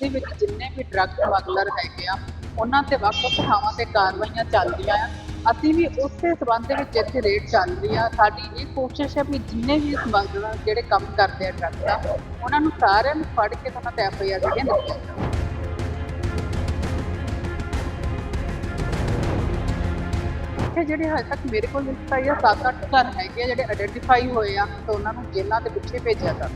ਦੇ ਵਿੱਚ ਜਿੰਨੇ ਵੀ ਡਰੱਗ ਸਮਗਲਰ ਹੈਗੇ ਆ, ਉਹਨਾਂ ਤੇ ਵੱਖ-ਵੱਖ ਥਾਵਾਂ ਤੇ ਕਾਰਵਾਈਆਂ ਚੱਲਦੀਆਂ ਆ। ਅਸੀਂ ਵੀ ਉਸੇ ਸਬੰਧ ਦੇ ਵਿੱਚ ਇੱਥੇ ਰੇਡ ਚੱਲ ਰਹੀ ਆ। ਸਾਡੀ ਇਹ ਕੋਸ਼ਿਸ਼ ਹੈ ਵੀ ਜਿੰਨੇ ਵੀ ਸਮਗਲਰ ਜਿਹੜੇ ਕੰਮ ਕਰਦੇ ਆ ਡਰੱਗ ਦਾ, ਉਹਨਾਂ ਨੂੰ ਸਾਰਿਆਂ ਨੂੰ ਫੜ ਕੇ ਤਾਂ ਤੇ ਐਫ ਜਿਹੜੀਆਂ ਲਿਖੀਆਂ ਜਾਣ ਇੱਥੇ ਜਿਹੜੇ ਹਜੇ ਤੱਕ ਮੇਰੇ ਕੋਲ ਲਿਸਟ ਆਈ ਆ 7-8 ਘਰ ਹੈਗੇ ਆ ਜਿਹੜੇ ਆਇਡੈਂਟੀਫਾਈ ਹੋਏ ਆ, ਤੇ ਉਹਨਾਂ ਨੂੰ ਜੇਲ੍ਹਾਂ ਦੇ ਪਿੱਛੇ ਭੇਜਿਆ ਜਾ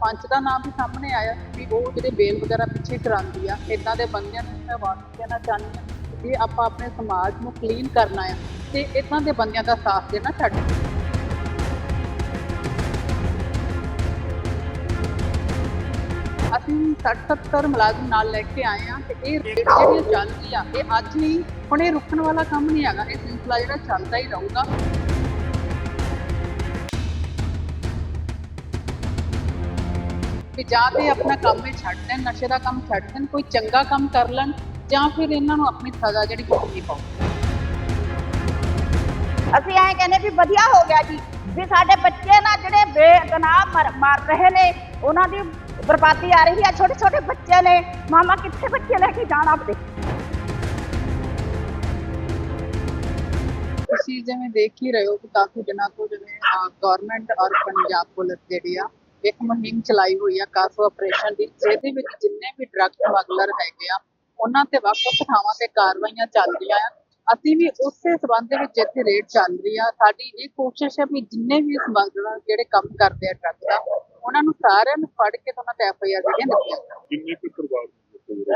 ਸਰਪੰਚ ਦਾ ਨਾਮ ਵੀ ਸਾਹਮਣੇ ਆਇਆ ਵੀ ਉਹ ਜਿਹੜੇ ਬੇਲ ਵਗੈਰਾ ਪਿੱਛੇ ਕਰਾਉਂਦੀ ਆ। ਇਦਾਂ ਦੇ ਬੰਦਿਆਂ ਨੂੰ ਮੈਂ ਵਾਰਨਿੰਗ ਦੇਣਾ ਚਾਹੁੰਦੀ ਹਾਂ ਕਿ ਆਪਾਂ ਆਪਣੇ ਸਮਾਜ ਨੂੰ ਕਲੀਨ ਕਰਨਾ ਆ ਤੇ ਇਦਾਂ ਦੇ ਬੰਦਿਆਂ ਦਾ ਸਾਥ ਦੇਣਾ ਛੱਡ ਅਸੀਂ 60-70 ਮੁਲਾਜ਼ਮ ਨਾਲ ਲੈ ਕੇ ਆਏ ਆ ਤੇ ਇਹ ਰੇਟ ਜਿਹੜੀ ਚੱਲ ਰਹੀ ਆ ਇਹ ਅੱਜ ਨਹੀਂ, ਹੁਣ ਇਹ ਰੁਕਣ ਵਾਲਾ ਕੰਮ ਨਹੀਂ ਹੈਗਾ। ਇਹ ਸਿਲਸਿਲਾ ਜਿਹੜਾ ਚੱਲਦਾ ਹੀ ਰਹੂਗਾ। ਕਿ ਜਾਂ ਤੇ ਆਪਣਾ ਕੰਮ ਹੀ ਛੱਡ ਦੇਣ ਨਸ਼ੇ ਦਾ ਕੰਮ ਛੱਡ ਦੇਣ ਕੋਈ ਚੰਗਾ ਕੰਮ ਕਰ ਲੈਣ ਜਾਂ ਫਿਰ ਇਹਨਾਂ ਨੂੰ ਆਪਣੀ ਸਜ਼ਾ ਜਿਹੜੀ ਭੁਗਤਣੀ ਪਾਓ ਅਸੀਂ ਐਂ ਕਹਿੰਦੇ ਵੀ ਵਧੀਆ ਹੋ ਗਿਆ ਜੀ ਵੀ ਸਾਡੇ ਬੱਚੇ ਨਾ ਜਿਹੜੇ ਬੇਗਨਾਹ ਮਰ ਰਹੇ ਨੇ ਉਹਨਾਂ ਦੀ ਬਰਬਾਦੀ ਆ ਰਹੀ ਆ ਛੋਟੇ ਛੋਟੇ ਬੱਚੇ ਨੇ ਮਾਮਾ ਕਿੱਥੇ ਬੱਚੇ ਲੈ ਕੇ ਜਾਣ ਆਪਦੇ? ਤੁਸੀਂ ਜਿਵੇਂ ਦੇਖ ਹੀ ਰਹੇ ਹੋ ਕਿ ਕਾਫੀ ਦਿਨਾਂ ਤੋਂ ਜਿਵੇਂ ਗਵਰਨਮੈਂਟ ਔਰ ਪੰਜਾਬ ਪੁਲਿਸ ਜਿਹੜੀ ਆ ਇੱਕ ਮੁਹਿੰਮ ਚਲਾਈ ਹੋਈ ਆ ਕਾਸੋ ਆਪਰੇਸ਼ਨ ਦੀ ਜਿਹਦੇ ਵਿੱਚ ਜਿੰਨੇ ਵੀ ਡਰੱਗ ਸਮਗਲਰ ਹੈਗੇ ਆ ਉਹਨਾਂ ਤੇ ਵੱਖ-ਵੱਖ ਥਾਵਾਂ ਤੇ ਕਾਰਵਾਈਆਂ ਚੱਲ ਰਹੀਆਂ ਆ। ਅਸੀਂ ਵੀ ਉਸੇ ਸਬੰਧ ਦੇ ਵਿੱਚ ਇੱਥੇ ਰੇਡ ਚੱਲ ਰਹੀ ਆ। ਸਾਡੀ ਇਹ ਕੋਸ਼ਿਸ਼ ਹੈ ਵੀ ਜਿੰਨੇ ਵੀ ਸਮਗਲਰ ਜਿਹੜੇ ਕੰਮ ਕਰਦੇ ਆ ਡਰੱਗ ਦਾ ਉਹਨਾਂ ਨੂੰ ਸਾਰਿਆਂ ਨੂੰ ਫੜ ਕੇ ਉਹਨਾਂ ਤੇ ਐਫ ਆਈ ਆਰ ਜਿਹੜੀਆਂ ਜਾਣ। ਕਿੰਨੇ ਕੁ ਜਿਹੜੇ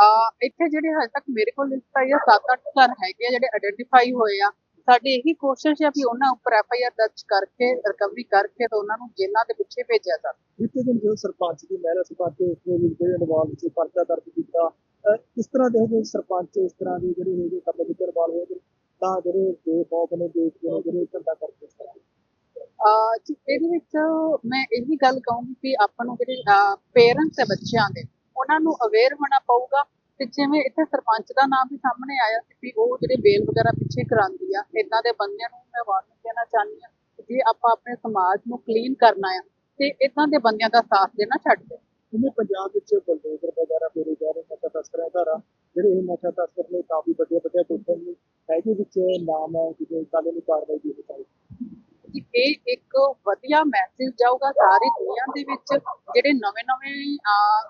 ਆ ਇੱਥੇ ਜਿਹੜੇ ਹਜੇ ਤੱਕ ਮੇਰੇ ਕੋਲ ਲਿਸਟ ਆਈ ਆ 7-8 ਘਰ ਹੈਗੇ ਆ ਜਿਹੜੇ ਆਇਡੈਂਟੀਫਾਈ ਹੋਏ ਆ। ਸਾਡੀ ਇਹੀ ਕੋਸ਼ਿਸ਼ ਹੈ ਵੀ ਉਹਨਾਂ ਉੱਪਰ ਐਫ ਆਈ ਆਰ ਦਰਜ ਕਰਕੇ ਰਿਕਵਰੀ ਕਰਕੇ ਤਾਂ ਉਹਨਾਂ ਨੂੰ ਜੇਲ੍ਹਾਂ ਦੇ ਪਿੱਛੇ ਭੇਜਿਆ ਜਾਵੇ। ਬੀਤੇ ਦਿਨ ਜਦੋਂ ਸਰਪੰਚ ਦੀ ਮਹਿਲਾ ਸਰਪੰਚ ਉਸ ਦੇ ਵਿੱਚ ਜਿਹੜੇ ਇਨਵਾਲਵ ਸੀ ਪਰਚਾ ਦਰਜ ਕੀਤਾ ਕਿਸ ਤਰ੍ਹਾਂ ਦੇ ਹੈਗੇ ਸਰਪੰਚ ਇਸ ਤਰ੍ਹਾਂ ਦੇ ਜਿਹੜੇ ਹੈਗੇ ਕੰਮ ਵਿੱਚ ਇਨਵਾਲਵ ਹੋਏ ਤਾਂ ਜਿਹੜੇ ਬੇਖੌਫ ਨੇ ਦੇਖਦੇ ਨੇ ਜਿਹੜੇ ਧੰਦਾ ਕਰਦੇ ਇਸ ਤਰ੍ਹਾਂ ਆ ਜੀ ਇਹਦੇ ਵਿੱਚ ਮੈਂ ਇਹੀ ਗੱਲ ਕਹੂੰਗੀ ਕਿ ਆਪਾਂ ਨੂੰ ਜਿਹੜੇ ਪੇਰੈਂਟਸ ਹੈ ਬੱਚਿਆਂ ਦੇ ਉਹਨਾਂ ਨੂੰ ਅਵੇਅਰ ਹੋਣਾ ਪਊਗਾ ਤੇ ਜਿਵੇਂ ਇੱਥੇ ਸਰਪੰਚ ਦਾ ਨਾਮ ਵੀ ਸਾਹਮਣੇ ਆਇਆ ਸੀ ਵੀ ਉਹ ਜਿਹੜੇ ਬੇਲ ਵਗੈਰਾ ਪਿੱਛੇ ਕਰਾਉਂਦੀ ਆ ਇਦਾਂ ਦੇ ਬੰਦਿਆਂ ਨੂੰ ਮੈਂ ਵਾਰਨਿੰਗ ਦੇਣਾ ਚਾਹੁੰਦੀ ਹਾਂ ਜੇ ਆਪਾਂ ਆਪਣੇ ਸਮਾਜ ਨੂੰ ਕਲੀਨ ਕਰਨਾ ਆ ਤੇ ਇਦਾਂ ਦੇ ਬੰਦਿਆਂ ਦਾ ਸਾਥ ਦੇਣਾ ਛੱਡ ਦਿਓ। ਜਿਵੇਂ ਪੰਜਾਬ ਵਿੱਚ ਬਲਡੋਜ਼ਰ ਵਗੈਰਾ ਫੇਰੇ ਨਸ਼ਾ ਤਸਕਰਾਂ ਘਰ ਜਿਹੜੇ ਇਹ ਨਸ਼ਾ ਤਸਕਰ ਨੇ ਕਾਫੀ ਵੱਡੇ ਵੱਡੇ ਪੁੱਛਣ ਨੇ ਹੈਗੇ ਵਿੱਚ ਨਾਮ ਹੈ ਕਿ ਕਾਨੂੰਨੀ ਕਾਰਵਾਈ ਦੀ ਚਾਹੀਦੀ ਇਹ ਇੱਕ ਵਧੀਆ ਮੈਸੇਜ ਜਾਊਗਾ ਸਾਰੀ ਦੁਨੀਆ ਦੇ ਵਿੱਚ। ਜਿਹੜੇ ਨਵੇਂ-ਨਵੇਂ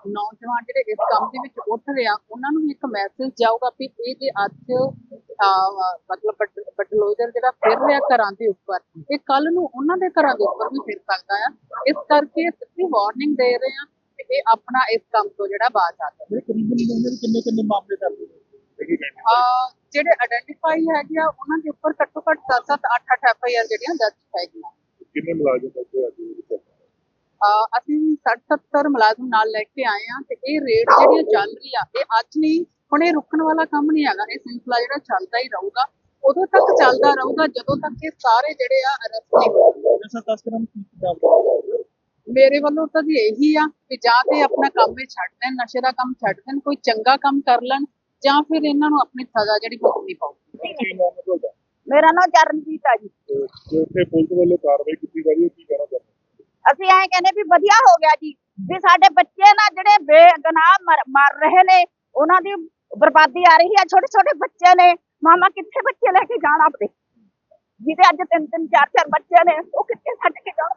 ਨੌਜਵਾਨ ਜਿਹੜੇ ਇਸ ਕੰਮ ਦੇ ਵਿੱਚ ਉੱਠ ਰਹੇ ਆ ਉਹਨਾਂ ਨੂੰ ਇੱਕ ਮੈਸੇਜ ਜਾਊਗਾ ਵੀ ਇਹ ਜੇ ਅੱਜ ਮਤਲਬ ਬਟਲੋਜਰ ਜਿਹੜਾ ਫਿਰ ਰਿਹਾ ਘਰਾਂ ਦੇ ਉੱਪਰ ਇਹ ਕੱਲ ਨੂੰ ਉਹਨਾਂ ਦੇ ਘਰਾਂ ਦੇ ਉੱਪਰ ਵੀ ਫਿਰ ਸਕਦਾ ਆ। ਇਸ ਕਰਕੇ ਸਿੱਧੀ ਵਾਰਨਿੰਗ ਦੇ ਰਹੇ ਆ ਕਿ ਇਹ ਆਪਣਾ ਇਸ ਕੰਮ ਤੋਂ ਜਿਹੜਾ ਬਾਜ਼ ਆ ਜਾਵੇ। ਕਿੰਨੇ ਕਿੰਨੇ ਮਾਮਲੇ ਦਰਜ ਨੇ ਅਹ, ਜਿਹੜੇ ਆਇਡੈਂਟੀਫਾਈ ਹੈਗੇ ਆ ਉਹਨਾਂ ਦੇ ਉੱਪਰ ਘੱਟੋ ਘੱਟ 7-7 8-8 ਐਫ ਆਈ ਆਰ ਜਿਹੜੀਆਂ ਦਰਜ ਹੈਗੀਆਂ। ਕਿੰਨੇ ਮੁਲਾਜ਼ਮ ਇੱਥੇ ਅੱਜ? ਅਸੀਂ 60-70 ਮੁਲਾਜ਼ਮ ਨਾਲ ਲੈ ਕੇ ਆਏ ਆ ਤੇ ਇਹ ਰੇਟ ਜਿਹੜੀ ਚੱਲ ਰਹੀ ਆ ਇਹ ਅੱਜ ਨਹੀਂ ਹੁਣ ਇਹ ਰੁਕਣ ਵਾਲਾ ਕੰਮ ਨਹੀਂ ਹੈਗਾ ਇਹ ਸਿਲਸਿਲਾ ਜਿਹੜਾ ਚੱਲਦਾ ਹੀ ਰਹੂਗਾ। ਉਦੋਂ ਤੱਕ ਚੱਲਦਾ ਰਹੂਗਾ ਜਦੋਂ ਤੱਕ ਇਹ ਸਾਰੇ ਜਿਹੜੇ ਆ ਅਰੈਸਟ ਨਹੀਂ ਹੋਣਗੇ ਮੇਰੇ ਵੱਲੋਂ ਤਾਂ ਜੀ ਇਹੀ ਆ ਕਿ ਜਾਂ ਤੇ ਆਪਣਾ ਕੰਮ ਹੀ ਛੱਡ ਦੇਣ ਨਸ਼ੇ ਦਾ ਕੰਮ ਛੱਡ ਦੇਣ ਕੋਈ ਚੰਗਾ ਕੰਮ ਕਰ ਲੈਣ ਜਾਂ ਫਿਰ ਇਹਨਾਂ ਨੂੰ ਆਪਣੀ ਸਜ਼ਾ ਜਿਹੜੀ ਭੁਗਤਣੀ ਪਊਗੀ? ਕੀ ਨਾਮ ਹੈ ਤੁਹਾਡਾ ਮੇਰਾ ਨਾਮ ਚਰਨਜੀਤ ਆ ਜੀ। ਤੇ ਜੋ ਇੱਥੇ ਪੁਲਿਸ ਵੱਲੋਂ ਕਾਰਵਾਈ ਕੀਤੀ ਜਾ ਰਹੀ ਹੈ ਕੀ ਕਹਿਣਾ ਚਾਹੁੰਦੇ ਅਸੀਂ ਐਂ ਕਹਿੰਦੇ ਵੀ ਵਧੀਆ ਹੋ ਗਿਆ ਜੀ ਵੀ ਸਾਡੇ ਬੱਚੇ ਨਾ ਜਿਹੜੇ ਬੇਗਨਾਹ ਮਰ ਰਹੇ ਨੇ ਉਹਨਾਂ ਦੀ ਬਰਬਾਦੀ ਆ ਰਹੀ ਆ ਛੋਟੇ ਛੋਟੇ ਬੱਚੇ ਨੇ ਮਾਮਾ ਕਿੱਥੇ ਬੱਚੇ ਲੈ ਕੇ ਜਾਣ ਆਪਦੇ ਜਿਹਦੇ ਅੱਜ ਤਿੰਨ ਤਿੰਨ ਚਾਰ ਚਾਰ ਬੱਚੇ ਨੇ ਉਹ ਕਿੱਥੇ ਛੱਡ ਕੇ ਜਾਣ?